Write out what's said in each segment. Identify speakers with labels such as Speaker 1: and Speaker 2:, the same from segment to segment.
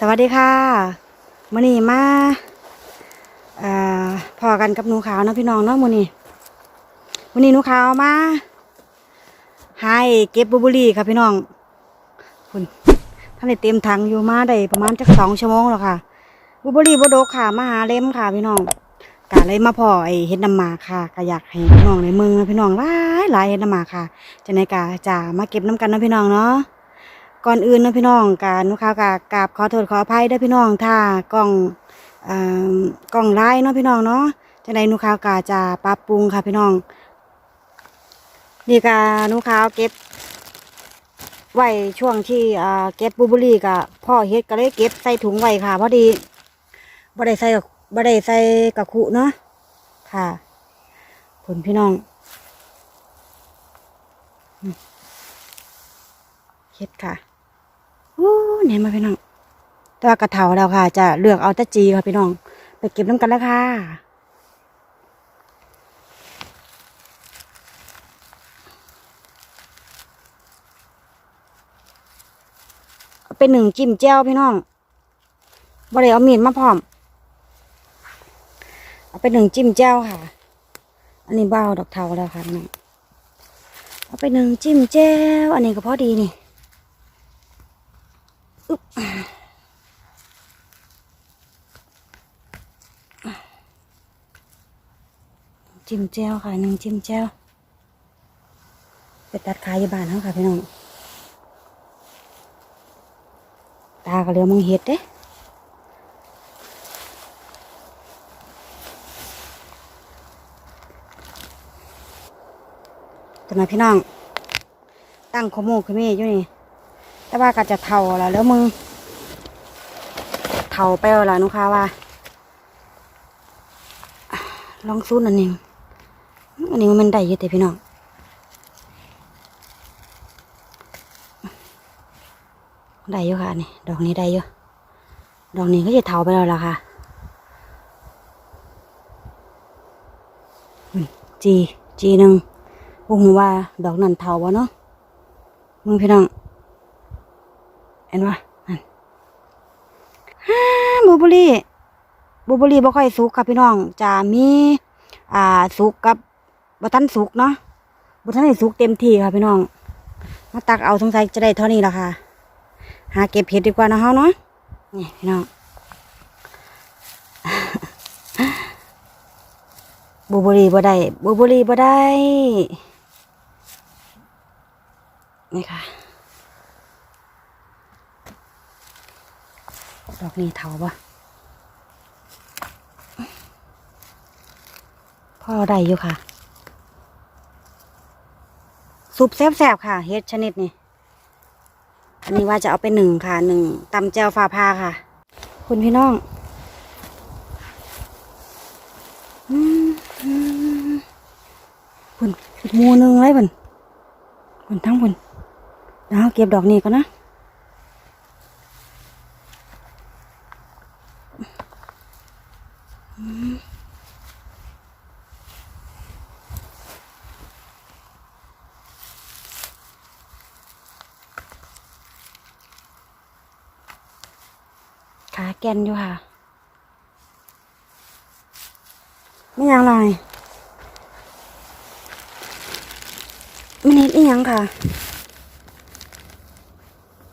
Speaker 1: สวัสดีค่ะมื่อนี้มาอ่าพอกันกับหนูขาวนะพี่น้องเนาะมื่อนี้มื่อนี้หนูขาวมาให้เก็บบุบุรีค่ะพี่น้องคุณท่านได้เต็มถังอยู่มาได้ประมาณจักสองชั่วโมงแล้วค่ะ บุบุรีบดกค่ะมาหาเล่มค่ะพี่น้องกะเลยมาพอไอเห็ดน้ำหมาค่ะก็อยากให้พี่น้องในเมืองพี่น้องหลายหลายเห็ดน้ำหมาค่ะจะในกาจะมาเก็บน้ำกันนะพี่น้องเนาะ ก่อนอื่นเนาะพี่น้องการนุข่าวกากราบขอโทษขออภัยด้อพี่น้องถ้ากล้องกล้องไลน์เนาะพี่น้องเนาะจังใดนุข่าวกาจะปรับปรุงค่ะพี่น้องนี่กานุข่าวเก็บไว้ช่วงที่เก็บบูบุรี่กับพ่อเฮ็ดก็เลยเก็บใส่ถุงไว้ค่ะพอดีบ่ได้ใส่กับบ่ได้ใส่กระคุเนาะค่ะผลพี่น้องเฮ็ดค่ะ เนี่ยมาพี่น้องแต่ว่ากระเถาแล้วค่ะ จะเลือกเอาตะจีค่ะพี่น้อง ไปเก็บน้ำกันแล้วค่ะเป็นหนึ่งจิ้มแจ่วพี่น้องบ่ได้เอามีดมาพร้อม เอาเป็นหนึ่งจิ้มแจ่วค่ะ อันนี้เบ้าดอกเทาแล้วค่ะพี่น้อง เอาไปหนึ่งจิ้มแจ่วอันนี้ก็พอดีนี่ จิ้มแจ่วค่ะหนึ่งจิ้มแจ่วไปตัดขายยู่บ้านเขาค่ะพี่น้องตาก็เลี้ยวมึงเห็ดเด้แต่มาพี่น้อง ตั้งขโมกขมีอยู่นี่ แต่ว่าก็จะเท่าแล้วแล้วมึงเท่าไปแล้วล่ะนุค้าว่า ลองซูนอันนึงอันนี้มันได้อยี่แต่พี่น้องได้อยู่ค่ะนี่ดอกนี้ได้อยู่ดอกนี้ก็จะเท่าไปแล้วล่ะค่ะจีจีหนึ่งวงว่าดอกนั้นเท่าวะเนาะมึงพี่น้อง เห็นปะนั่นฮ่าบูเบุรีบูเบุรีบ่ค่อยสุกค่ะพี่น้องจะมี อ่าสุกกับบ่ทันสุกเนาะบ่ทันได้สุกเต็มที่ค่ะพี่น้องมาตักเอาสงสัยจะได้เท่านี้และค่ะ หาเก็บเห็ดดีกว่านะเฮาเนาะนี่พี่น้องบูเบุรีบ่ได้บูเบุรีบ่ได้นี่ค่ะ ดอกนี้เถาปะพ่อได้อยู่ค่ะซุปแซ่บๆค่ะเห็ดชนิดนี้อันนี้ว่าจะเอาไปหนึ่งค่ะหนึ่งตำแจวฟ้าพาค่ะ คุณพี่น้องอืมอืมคุณมูนึงเลยคุณคุณทั้งคุณแล้วเก็บดอกนี้ก่อนนะอืม ขาแกนอยู่ค่ะ ไม่ยังไรไม่นิดอีหยังค่ะ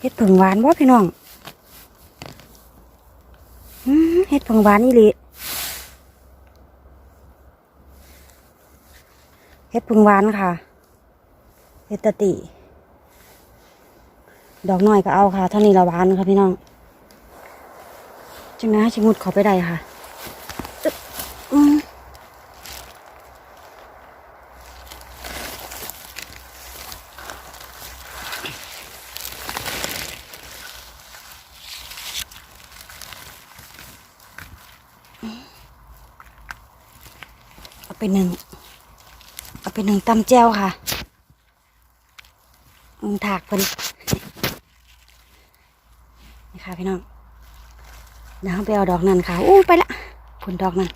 Speaker 1: เห็ดผึ่งหวานบ่พี่น้องเห็ดผึ่งหวานอีหลี เห็ดผึ่งหวานค่ะเห็ดตติ ดอกน้อยก็เอาค่ะเท่านี้ละหวานค่ะพี่น้องจังนะชิมุดขาไปได้ค่ะเอาไปหนึ่ง เป็นหนึ่งตำแจ้วค่ะมึงถากเพิ่นนี่ค่ะพี่น้องเดี๋ยวไปเอาดอกนั่นค่ะอู้ไปละผลดอกนั่น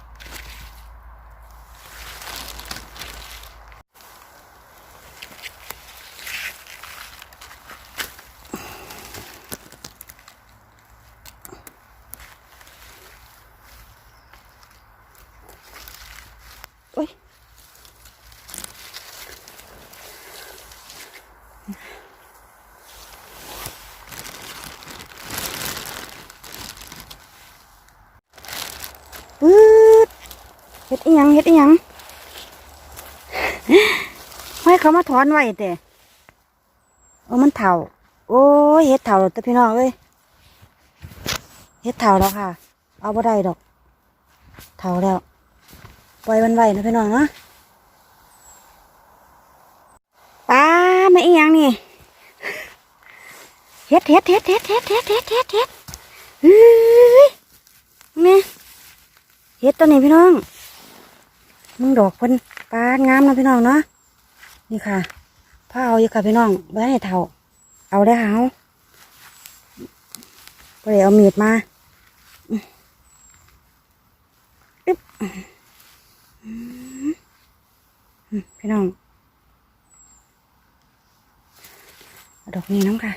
Speaker 1: ปื๊ดเฮ็ดอีหยังเฮ็ดอีหยังให้เขามาถอนไว้แต่โอ้มันเถ่า โอ้ยเฮ็ดเถ่าแล้วแต่พี่น้องเอ้ยเฮ็ดเถ่าแล้วค่ะ เอาบ่ได้ดอก เถ่าแล้ว ปล่อยมันไว้นะพี่น้องเนาะป้าไม่อีหยังนี่เฮ็ดเฮ็ดเฮ็ดเฮ็ดเฮ็ดเฮ็ดเฮ็ดเฮ็ดเฮ็ดเฮ้ยนี่ เฮ็ดตัวนี้พี่น้อง มึงดอกเพิ่นปานงามเนะพี่น้องเนาะ นี่ค่ะพ่อเอาอยู่ค่ะพี่น้องไว้ให้เท่า เอาได้ค่ะเอาก็เลยเอามีดมาอึ๊บพี่น้อง ดอกนี้น้ำค่ะ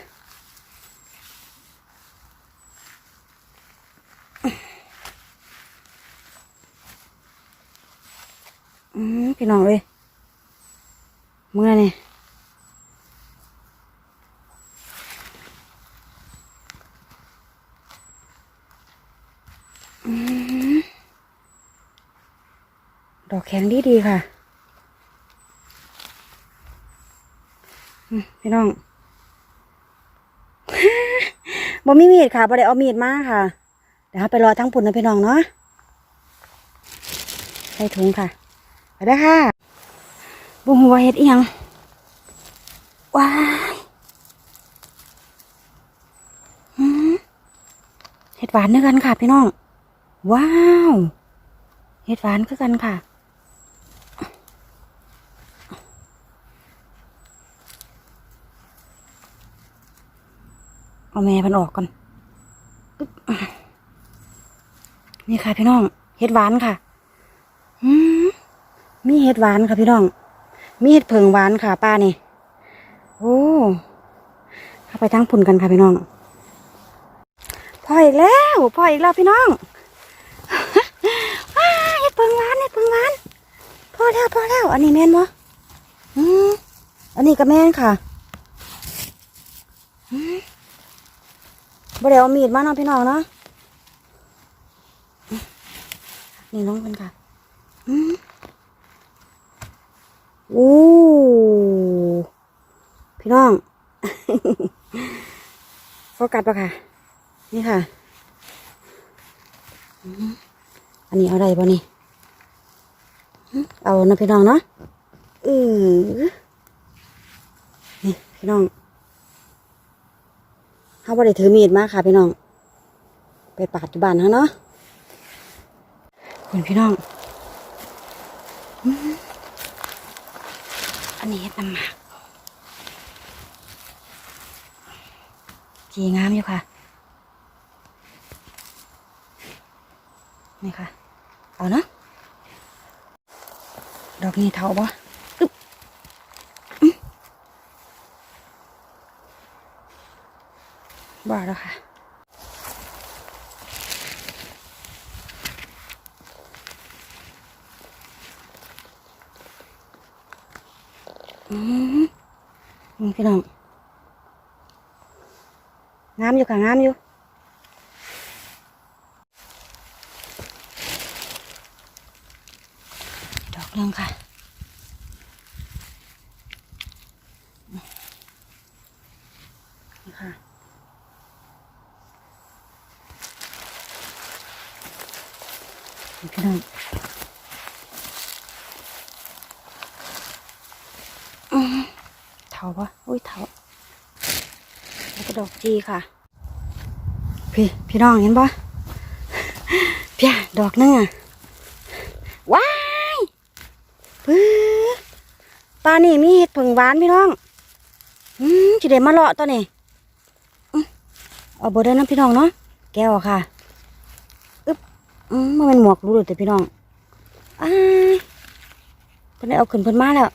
Speaker 1: พี่น้องเอ้ยเมื่อนี่ดอกแข็งดีดีค่ะพี่น้องบ่มีมีดค่ะบ่ได้เอามีดมาค่ะ เดี๋ยวไปรอทั้งปุ่นนะพี่น้องเนาะใส่ถุงค่ะ ไปได้อค่ะบุงหัวเฮ็ดอีหยังว้ายเฮ็ดหวานด้วยกันค่ะพี่น้อง ว้าวเฮ็ดหวานคือกันค่ะเอาแม่มันออกก่อน นี่ค่ะพี่น้องเฮ็ดหวานค่ะ มีเห็ดหวานค่ะพี่น้อง มีเห็ดเผิงหวานค่ะป้านี่ โอ้เข้าไปทั้งพุ่นกันค่ะพี่น้องพออีกแล้วพออีกแล้วพี่น้องว้าเห็ดเผิงหวานเห็ดเผิงหวานพอแล้วพอแล้ว อันนี้แม่นบ่อืมอันนี้ก็แม่นค่ะบ่ได้เอามีดมาเนาะพี่น้องเนาะนี่ลงกันค่ะ อืม โอ้พี่น้องโฟกัสปะค่ะ นี่ค่ะ อันนี้เอาอะไรบ่นี่ เอานะพี่น้องเนาะเออนี่พี่น้องเขาบ่ได้ถือมีดมาค่ะ พี่น้อง ไปปาดที่บ้านเขาเนาะคุณพี่น้อง อั นนี้เฮ็ดน้ำหมากจีงามอยู่ค่ะ นี่ค่ะ เอาเนาะ ดอกนี้เท่าบ่อึ๊บอื้อบ้าแล้วค่ะ นี่พี่น้องงามอยู่ค่ะงามอยู่ดอกเรื่องค่ะ นี่ค่ะ นี่พี่น้อง เถาปะอุ้ยเถาแล้วก็ดอกจีค่ะ พี่พี่น้องเห็นปะพี่ดอกนึงอะว้ายปื้อปลานี่มีเห็ดผึ่งหวานพี่น้อง อืมจิเดมาเลาะตัวนี้เอาบได้นะพี่น้องเนาะแก้วค่ะอึ๊บอืมมันเป็นหมวกรู้เลยแต่พี่น้องอ้ายเพิ่นได้เอาขึ้นเพิ่นมาแล้ว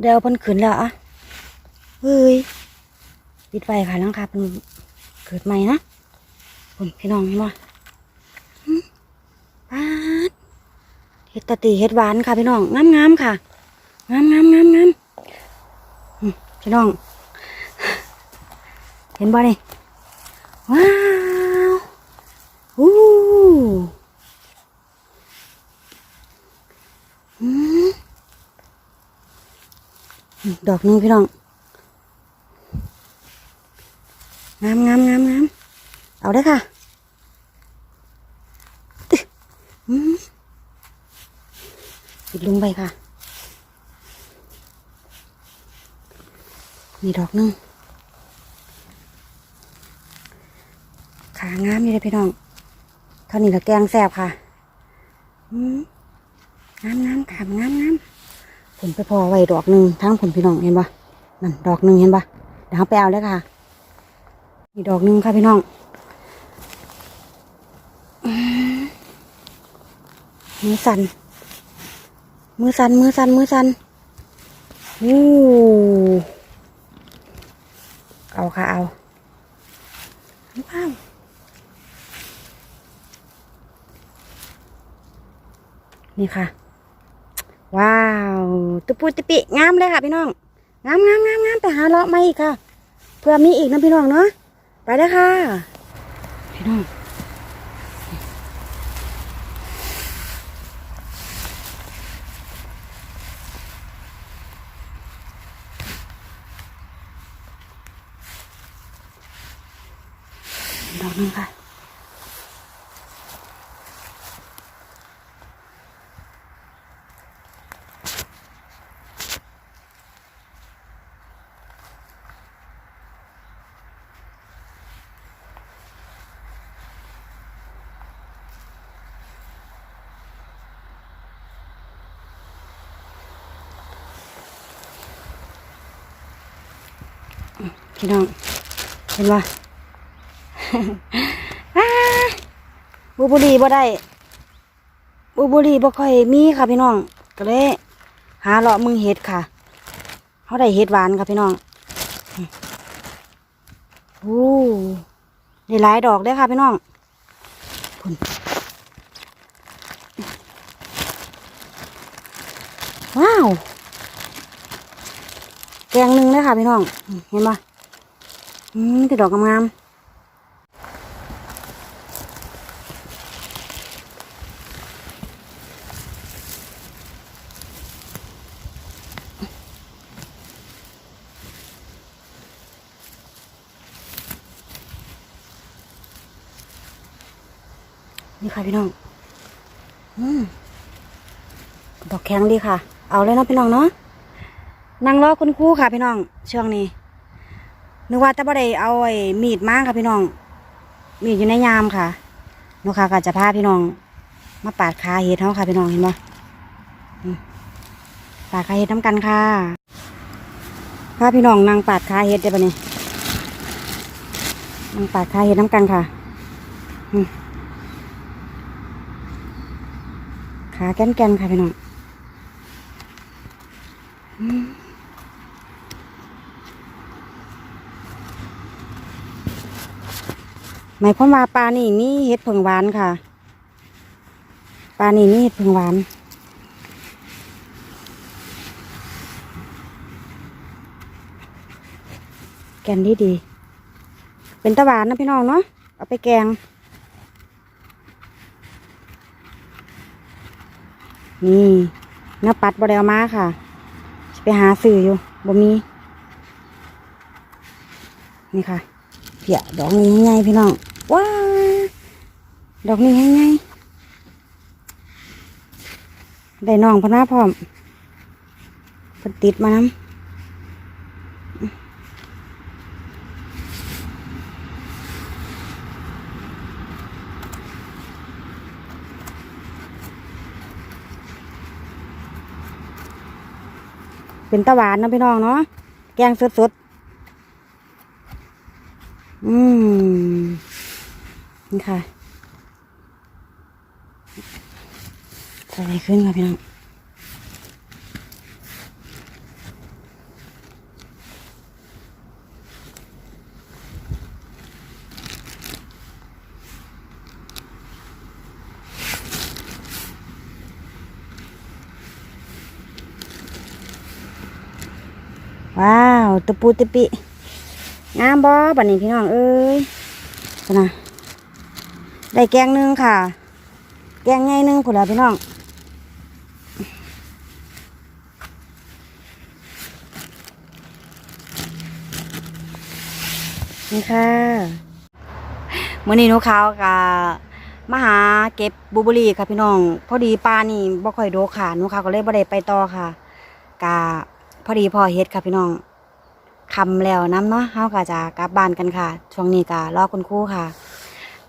Speaker 1: เดี๋ยวเพิ่นขึ้นแล้วอะเฮ้ยปิดไฟค่ะน้องค่ะเพิ่นเกิดใหม่นะคุณพี่น้องเห็นบ่หึปาดเฮ็ดตะตีเฮ็ดหวานค่ะพี่น้องงามงามค่ะงามงามงามงามพี่น้อง เห็นบ่นี่ว้าวอู้ ดอกหนึงพี่น้อง งามงามงามงามเอาได้ค่ะตึ๊ะอืมปิดลุงไปค่ะ มีดอกหนึงขางามนี่เลยพี่น้องเท่านี้ละแกงแซ่บค่ะอืมงามงามขามงามงาม ผลไปพอไว้ดอกหนึ่งทั้งผลพี่น้องเห็นปะนั่นดอกหนึ่งเห็นปะเดี๋ยวเราไปเอาเลยค่ะมีดอกหนึ่งค่ะพี่น้องมมือสั่นมือสั่นมือสั่นมือสั่นอู้เอาค่ะเอาว้าวนี่ค่ะ ว้าวตุปุติปิงามเลยค่ะพี่น้องงามงามงามงามไปหาเลาะมาอีกค่ะ เพื่อมีอีกนะพี่น้องเนาะไปเลยค่ะ พี่น้องดอกนึงค่ะ พี่น้อง เห็นว่าบูบุรีบ่ได้บูบุรีบ่ค่อยมีค่ะพี่น้อง ก็เลย หาเลาะมึงเห็ดค่ะเขาได้เห็ดหวานค่ะพี่น้องโอ้ได้หลายดอกเด้ค่ะพี่น้องพุ่นว้าว แกงหนึ่งเลยค่ะพี่น้อง เห็นปะ อืมติดอกงามนี่ค่ะพี่น้อง อืมดอกแข็งดีค่ะ เอาเลยเนาะพี่น้องเนาะ นั่งรอคุณครูค่ะพี่น้อง ช่วงนี้ นึกว่าต่บ่ได้เอาไอ้มีดมาค่ะพี่น้อง มีดอยู่ในยามค่ะนูกค่ะก็จะพาพี่น้อง มาปาดขาเห็ดเขาค่ะพี่น้องเห็นปะอืมปาดขาเห็ดน้ำกันค่ะพาพี่น้องนั่งปาดขาเห็ดได้ปะเนี่ยนั่งปาดขาเห็ดน้ำกันค่ะขาแก่นๆค่ะพี่น้อง หมายความว่าปลานี่มีเห็ดผึ่งหวานค่ะ ปลานี่มีเห็ดผึ่งหวาน แกนดีดี เป็นตะหวานนะพี่น้องเนาะ เอาไปแกง นี่น้าปัดบไดเอามาค่ะ ไปหาซื้ออยู่บ่มี นี่ค่ะ พียดอกนี้ง่ายพี่น้อง ว้า ดอกนี้ง่ายได้น้องพนาพร้อมพติดมาน้ำเป็นตะหวานนะพี่น้องเนาะ แกงสดๆ อืม นี่ค่ะเกิดอะไรขึ้นค่ะพี่น้องว้าวตะปูตะปิ งามบอบันนี้พี่น้องเอ้ยนะได้แกงนึงค่ะ แกงง่ไงนึงผุดแล้วพี่น้องนี่ค่ะมื่อนี้นุขาวกับมหาเก็บบูบุรีค่ะพี่น้อง พอดีปลานี่บ่ค่อยโดค่ะนุขาวก็เลยบ่ได้ไปต่อค่ะกับพอดีพอเฮ็ดค่ะพี่น้อง คำแล้วน้ำเนาะเฮาก็จะกลับบ้านกันค่ะ ช่วงนี้ก็รอคุณครูค่ะ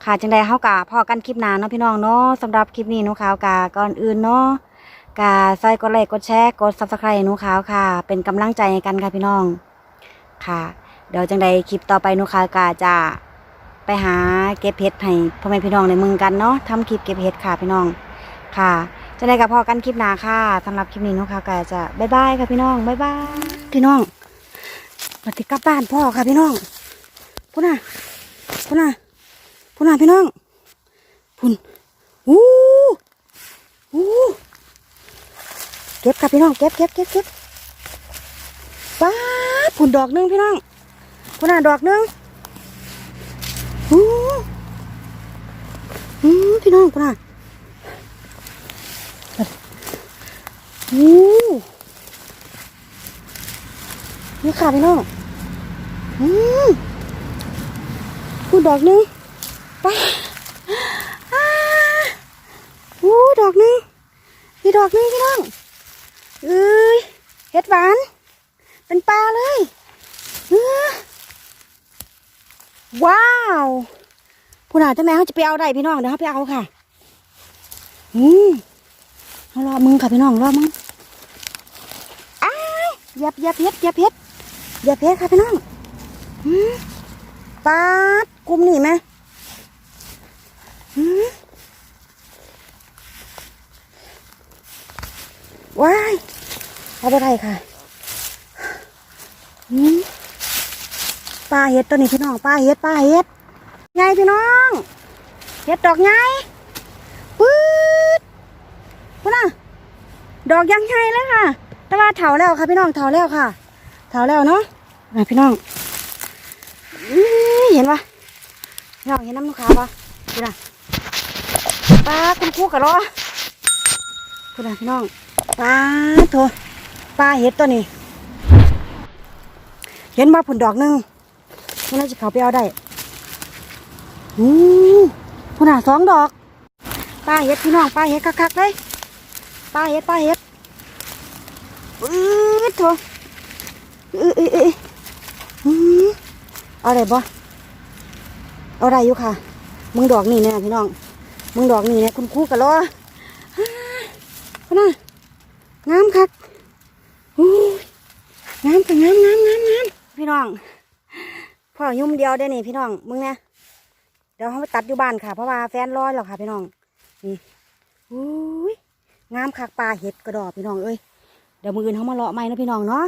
Speaker 1: ค่ะจังใดเฮากะพอกันคลิปหน้าเนาะพี่น้องเนาะสำหรับคลิปนี้หนูขาวกะก่อนอื่นเนาะกะใส่กดไลค์กดแชร์กด Subscribe หนูขาวค่ะ เป็นกำลังใจกันค่ะพี่น้อง ค่ะ เดี๋ยวจังใดคลิปต่อไปหนูขาวกะจะไปหาเก็บเห็ดให้พ่อแม่พี่น้องในเมืองกันเนาะทำคลิปเก็บเห็ดค่ะพี่น้องค่ะจังใดกับพอกันคลิปหน้าค่ะสำหรับคลิปนี้หนูขาวกะจะบ๊ายบายค่ะพี่น้องบ๊ายบายพี่น้อง ปฏิกับบ้านพ่อค่ะพี่น้องพุ่นน่ะพุ่นน่ะพุ่นน่ะพี่น้องพุ่นอู้อู้เก็บค่ะพี่น้องเก็บเก็บเก็บเก็บป้าพุ่นดอกหนึงพี่น้องพุ่นน่ะดอกหนึงอู้อืมพี่น้องพุ่นน่ะอู้ นี่ค่ะพี่น้องอืมพุ่นดอกหนึงป้าอ่าอู้ดอกหนึงอีดอกหนึงพี่น้องเอ้ยเห็ดหวาน เป็นปลาเลยเออว้าวผู้หนาจะแม่เขาจะไปเอาได้พี่น้องเดี๋ยวเขาไปเอาค่ะอืมเอารอมึงค่ะพี่น้องรอมึงอ้ายเหยับเหยับเห็ดเยับเห็ด เหยับเห็ดค่ะพี่น้องปาดกลุ่มนี่ไหมว้ายเอาไปไทยค่ะปลาเห็ดตัวนี้พี่น้องปลาเห็ดปลาเห็ดไงพี่น้องเห็ดดอกไงปื๊ดพุ่นน่ะดอกยังไงเลยค่ะ แต่ว่าเถาแล้วค่ะพี่น้องเถาแล้วค่ะาแล้วเนาะพี่น้องเห็นปะพี่น้องเห็นน้ำลูกค้าปะพี่น้องปลาคุณครูกะรอคุณน่ะพี่น้องปลาโถปลาเห็ดตัวนี้ เห็นว่าผุนดอกหนึ่งมันน่าจะเขาไปเอาได้อืมพุ่นน่ะสองดอกปลาเห็ดพี่น้องปลาเห็ดคักๆเลยปลาเห็ดปลาเห็ดอือโถ อืออืออืออือเอาได้บ่เอาได้อยู่ค่ะ มึงดอกนี่เนี่ยพี่น้อง มึงดอกนี่เนะคุณครู่กะรอพน่ะงามคักอู้ยงามค่ะงามงามงามงามพี่น้อง พ่อยุ่มเดียวได้นี่พี่น้อง มึงเนี่ยเดี๋ยวเขาไปตัดอยู่บ้านค่ะ เพราะว่าแฟนร้อยแล้วค่ะ พี่น้อง นี่อู้ยงามคักปลาเห็ดกระดอกพี่น้องเอ้ย เดี๋ยวมืออื่นเขามาเลาะไม้นะพี่น้องเนาะ